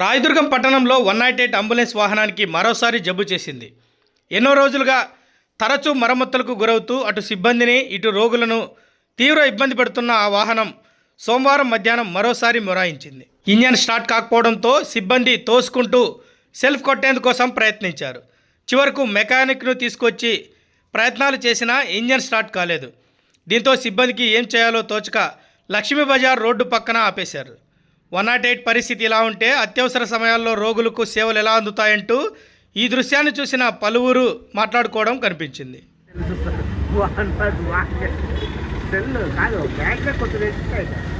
రాయదుర్గం పట్టణంలో one not eight ambulance వాహనానికి మరోసారి జబ్బు చేసింది. ఎన్నో రోజులుగా తరచూ మరమ్మతులకు గురవుతూ అటు సిబ్బందిని ఇటు రోగులను తీవ్ర ఇబ్బంది పెడుతున్న ఆ వాహనం సోమవారం మధ్యాహ్నం మరోసారి మొరాయించింది. ఇంజన్ స్టార్ట్ కాకపోవడంతో సిబ్బంది తోసుకుంటూ సెల్ఫ్ కొట్టేందుకోసం ప్రయత్నించారు. చివరకు మెకానిక్ను తీసుకొచ్చి ప్రయత్నాలు చేసినా ఇంజన్ స్టార్ట్ కాలేదు. దీంతో సిబ్బందికి ఏం చేయాలో తోచక లక్ష్మీ బజార్ రోడ్డు పక్కన ఆపేశారు. వన్ నాట్ ఎయిట్ పరిస్థితి ఇలా ఉంటే అత్యవసర సమయాల్లో రోగులకు సేవలు ఎలా అందుతాయంటూ ఈ దృశ్యాన్ని చూసిన పలువురు మాట్లాడుకోవడం కనిపించింది. వన్ వన్ కాదు.